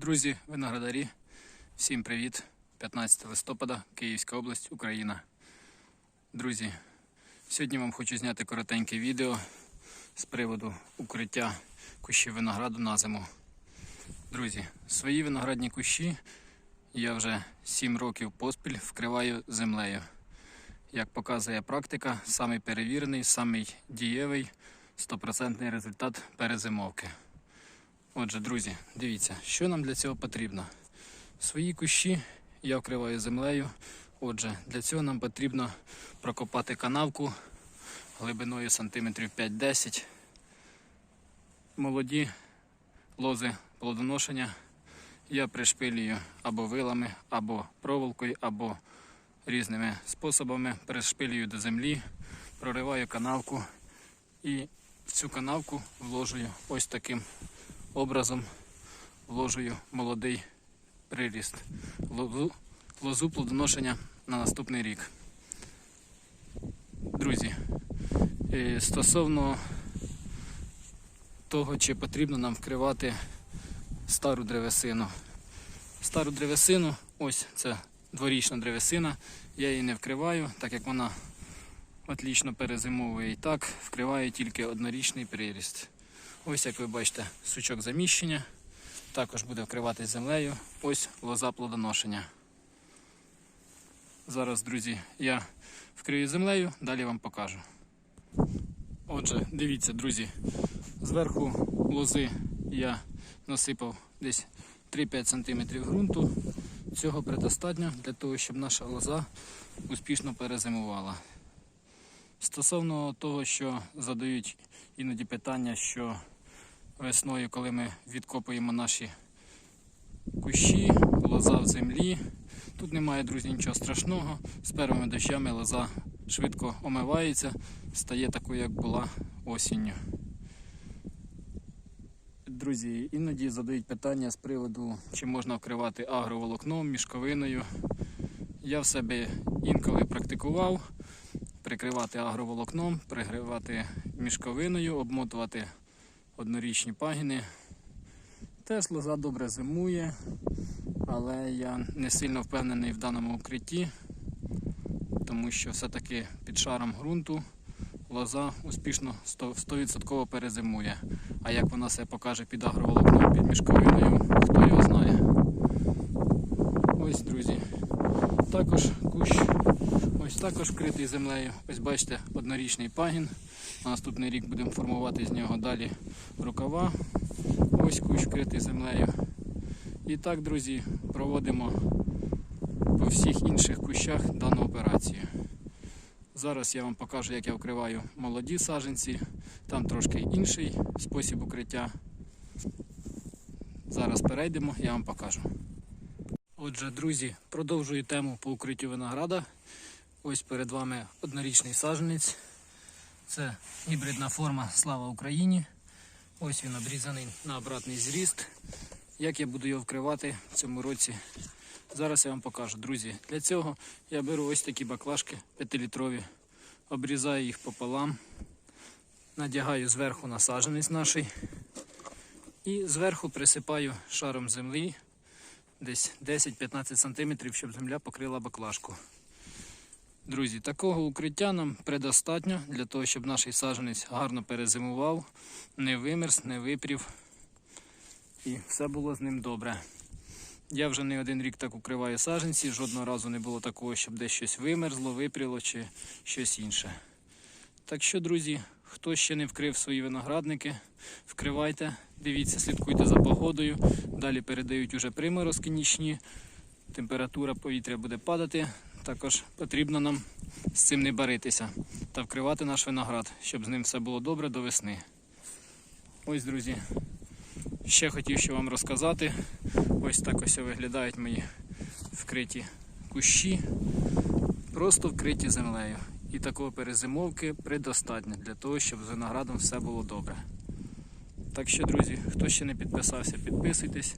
Друзі, виноградарі, всім привіт! 15 листопада, Київська область, Україна. Друзі, сьогодні вам хочу зняти коротеньке відео з приводу укриття кущів винограду на зиму. Друзі, свої виноградні кущі я вже 7 років поспіль вкриваю землею. Як показує практика, самий перевірений, самий дієвий, стопроцентний результат перезимовки. Отже, друзі, дивіться, що нам для цього потрібно. Свої кущі я вкриваю землею. Отже, для цього нам потрібно прокопати канавку глибиною сантиметрів 5-10. Молоді лози плодоношення я пришпилюю або вилами, або проволокою, або різними способами. Пришпилюю до землі, прориваю канавку і в цю канавку вложую ось таким образом вложую молодий приріст, лозу, лозу плодоношення на наступний рік. Друзі, е, стосовно того, чи потрібно нам вкривати стару древесину. Стару древесину, ось це дворічна древесина, я її не вкриваю, так як вона отлічно перезимовує і так, вкриваю тільки однорічний приріст. Ось як ви бачите, сучок заміщення. Також буде вкриватись землею. Ось лоза плодоношення. Зараз, друзі, я вкрию землею, далі вам покажу. Отже, дивіться, друзі, зверху лози я насипав десь 3-5 см ґрунту. Цього предостатньо для того, щоб наша лоза успішно перезимувала. Стосовно того, що задають іноді питання, що весною, коли ми відкопуємо наші кущі, лоза в землі, тут немає, друзі, нічого страшного. З первими дощами лоза швидко омивається, стає такою, як була осінню. Друзі, іноді задають питання з приводу, чи можна вкривати агроволокном, мішковиною. Я в себе інколи практикував прикривати агроволокном, прикривати мішковиною, обмотувати однорічні пагіни. Теж лоза добре зимує, але я не сильно впевнений в даному укритті, тому що все-таки під шаром ґрунту лоза успішно 100% перезимує. А як вона себе покаже під агроволокном, під мішковиною, хто його знає. Ось, друзі. Також кущ також вкритий землею. Ось бачите, однорічний пагін. На наступний рік будемо формувати з нього далі рукава. Ось кущ вкритий землею. І так, друзі, проводимо по всіх інших кущах дану операцію. Зараз я вам покажу, як я вкриваю молоді саженці. Там трошки інший спосіб укриття. Зараз перейдемо, я вам покажу. Отже, друзі, продовжую тему по укриттю винограда. Ось перед вами однорічний саджанець. Це гібридна форма Слава Україні. Ось він обрізаний на обратний зріст. Як я буду його вкривати в цьому році, зараз я вам покажу. Друзі, для цього я беру ось такі баклажки 5-літрові, обрізаю їх пополам, надягаю зверху на саджанець наш і зверху присипаю шаром землі десь 10-15 см, щоб земля покрила баклажку. Друзі, такого укриття нам предостатньо для того, щоб наш саджанець гарно перезимував, не вимерз, не випрів і все було з ним добре. Я вже не один рік так укриваю саджанці, жодного разу не було такого, щоб десь щось вимерзло, випріло чи щось інше. Так що, друзі, хто ще не вкрив свої виноградники, вкривайте, дивіться, слідкуйте за погодою. Далі передають уже приморозки нічні, температура повітря буде падати. Також потрібно нам з цим не баритися та вкривати наш виноград, щоб з ним все було добре до весни. Ось, друзі, ще хотів що вам розказати. Ось так ось виглядають мої вкриті кущі, просто вкриті землею. І такої перезимовки предостатньо для того, щоб з виноградом все було добре. Так що, друзі, хто ще не підписався, підписуйтесь,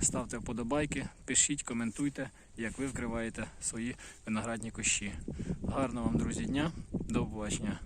ставте вподобайки, пишіть, коментуйте, як ви вкриваєте свої виноградні кущі. Гарного вам, друзі, дня, до побачення.